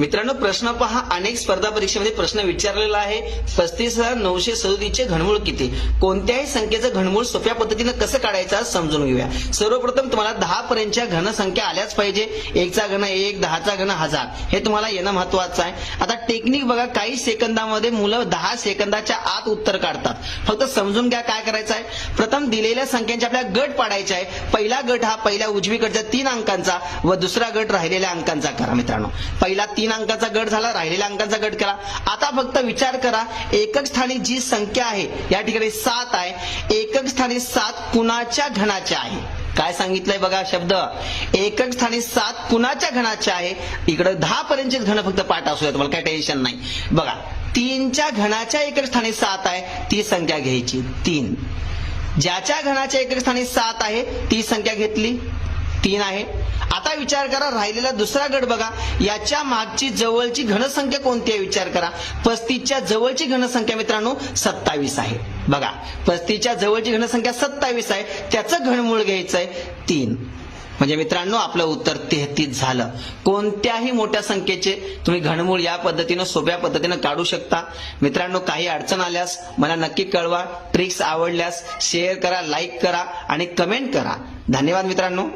मित्रांनो प्रश्न पहा. अनेक स्पर्धा परीक्षेमध्ये प्रश्न विचारलेला आहे. पस्तीस हजार नऊशे सदोतीसचे घनमूळ किती? कोणत्याही संख्येचं घनमूळ सोप्या पद्धतीनं कसं काढायचं समजून घेऊया. सर्वप्रथम तुम्हाला दहा पर्यंतच्या घनसंख्या आल्याच पाहिजे. एकचा घन एक दहाचा घन हजार. हे तुम्हाला येणं महत्वाचं आहे. आता टेक्निक बघा. काही सेकंदामध्ये मुलं दहा सेकंदाच्या आत उत्तर काढतात. फक्त समजून घ्या काय करायचं आहे. प्रथम दिलेल्या संख्यांचे आपल्या गट पाडायचे आहे. पहिला गट हा पहिल्या उजवीकडच्या तीन अंकांचा व दुसरा गट राहिलेल्या अंकांचा करा मित्रांनो. पहिला तीन अंकाचा गट झाला राहिलेल्या अंकांचा गट करा आता फक्त विचार करा एकक स्थानी जी संख्या आहे या ठिकाणी सात आहे. एकक स्थानी सात कुणाच्या घनाच्या आहे? काय सांगितलंय बघा शब्द. एकक स्थानी सात कुणाच्या घनाच्या आहे? इकडे दहा पर्यंतचे घन फक्त पाठ असूया तुम्हाला काय टेन्शन नाही. बघा तीनच्या घनाच्या एकक स्थानी सात आहे ती संख्या घ्यायची. तीन. ज्याच्या घनाच्या एकक स्थानी सात आहे ती संख्या घेतली. तीन आहे. आता विचार करा राहिलेला दुसरा गट बघा. याच्या मागची जवळची घनसंख्या कोणती आहे? विचार करा. पस्तीसच्या जवळची घनसंख्या मित्रांनो सत्तावीस आहे. बघा पस्तीसच्या जवळची घनसंख्या सत्तावीस आहे. त्याचं घनमूळ घ्यायचं आहे तीन. म्हणजे मित्रांनो आपलं उत्तर तेहतीस झालं. कोणत्याही मोठ्या संख्येचे तुम्ही घनमूळ या पद्धतीनं सोप्या पद्धतीनं काढू शकता. मित्रांनो काही अडचण आल्यास मला नक्की कळवा. ट्रिक्स आवडल्यास शेअर करा लाईक करा आणि कमेंट करा. धन्यवाद मित्रांनो.